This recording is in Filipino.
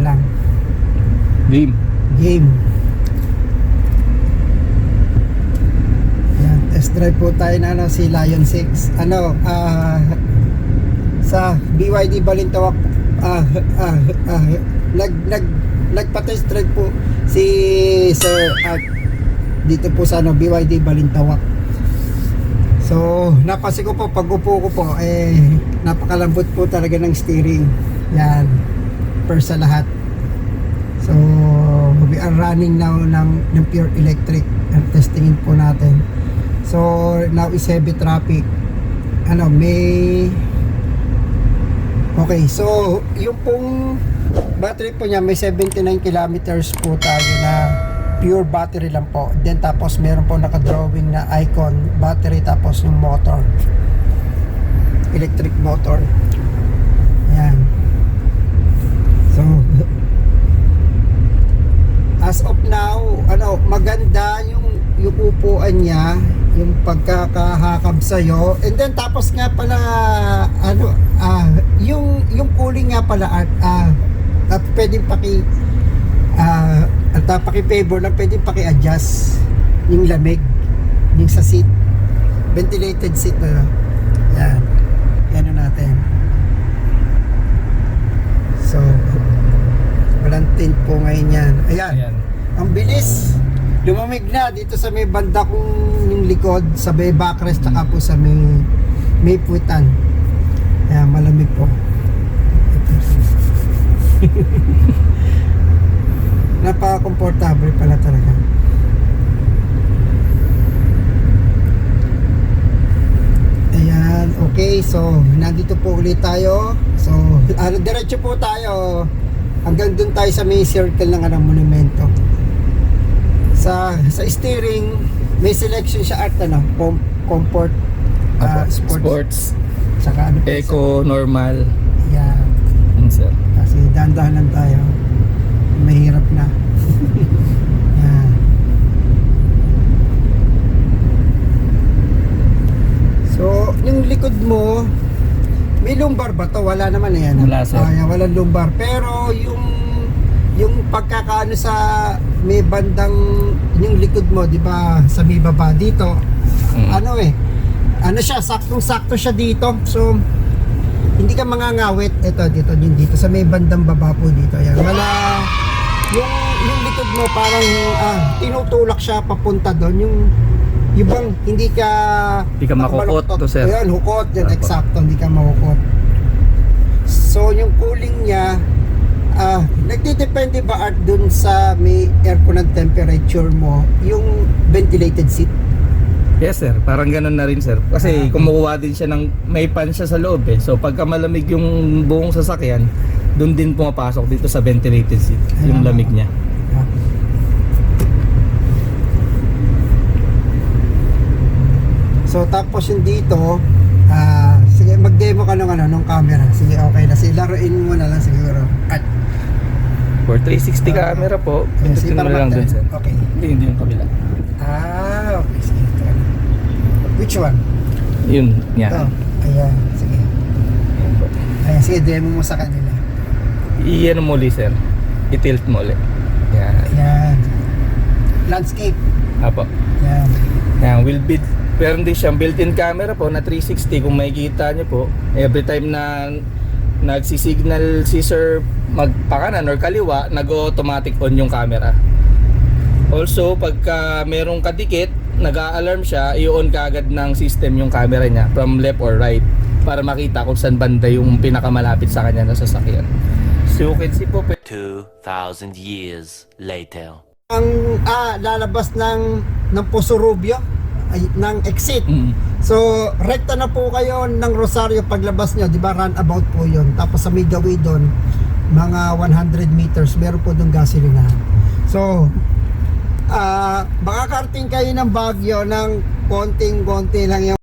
na lang. Game. Game. Yan, test drive po tayo na ano, si Lion 6. Ano, ah sa BYD Balintawak ah ah ah nag nag nagpa-test drive po si Sir at dito po sa ano BYD Balintawak. So, napansin ko po pag upo ko po eh napakalambot po talaga ng steering. Yan. First sa lahat. So, we are running now ng, ng pure electric and testingin po natin. So, now is heavy traffic. Ano, may Okay, so yung pong battery po niya may 79 kilometers po tayo na pure battery lang po. Then tapos meron po naka-drawing na icon battery tapos yung motor. Electric motor. Yan. So as of now, ano, maganda yung yung upuan niya, yung pagkakahakab sa And then tapos nga pala ano, ah, yung yung cooling nga pala at ah, at pwedeng paki ah, at ah, paki-favor lang pwedeng paki-adjust yung lamig yung sa seat. Ventilated seat na yan. Yan na natin. So walang tint po ngayon yan ayan Ayan. ang bilis. Lumamig na dito sa may banda kong yung likod, sa may backrest, tsaka po sa may may puwitan. Kaya malamig po. Napaka-comfortable pala talaga. Ayan, okay. So, nandito po ulit tayo. So, ano, diretso po tayo. Hanggang dun tayo sa may circle ng ano, monumento. Sa sa steering, may selection siya at ano, com, comfort, Apo, sports, Sports. Saka ano po, Eco, normal. Yan. Yun, sir. Kasi dahan-dahan lang tayo. Mahirap na. Yan. So, yung likod mo, may lumbar ba to? Wala naman eh. Ano? Wala, sir. Yan, walang lumbar. Pero yung yung pagkakaano sa may bandang yung likod mo, 'di ba? Sa may baba dito. Mm. Ano eh? Ano siya, saktong-sakto siya dito. So, hindi ka mangangawit ito dito din dito sa may bandang baba po dito yan wala yung yung likod mo parang ah, tinutulak siya papunta doon yung yung bang hindi ka Hindi ka makukot to, sir. Ayan, hukot yan Apo. eksakto hindi ka mahukot so yung cooling niya ah nagdidepende ba art dun sa may aircon ng temperature mo yung ventilated seat Yes, sir. Parang ganun na rin, sir. Ah. Kasi kumukuha din siya ng may fan siya sa loob eh. So pagka malamig yung buong sasakyan, doon din pumapasok dito sa ventilated seat, yung lamig niya. Ah. So tapos yung dito, ah sige mag-demo ka nung ano nung camera. Sige, okay na. Sige, laruin mo na lang siguro. At For 360 Ah. camera po, pindutin mo lang mag- dun, sir. Okay. Hindi, hindi yung kabila. Ah, okay. Sige. ito. Which one? Yun, yan. Ito. Ayan, sige. Ayan, sige, demo mo sa kanila. I-ano mo ulit, sir. I-tilt mo ulit. Yan. Ayan. Landscape. Apo. Ayan. Yan, will build Meron din siyang built-in camera po na 360 kung makikita niyo po. Every time na nagsisignal si sir magpakanan or kaliwa, nag-automatic on yung camera. Also, pagka merong kadikit, nag-a-alarm siya, i-on kaagad ng system yung camera niya from left or right para makita kung saan banda yung pinakamalapit sa kanya na sasakyan. So you can see po, 2,000 years later. Ang ah lalabas ng ng Posorubio ay ng exit. mm, So, rekta na po kayo ng Rosario paglabas nyo, di ba? Runabout po yun. Tapos sa may gawin doon, mga 100 meters, meron po doon gasolinahan. So, ah baka karting kayo ng Baguio ng konting-konti lang yung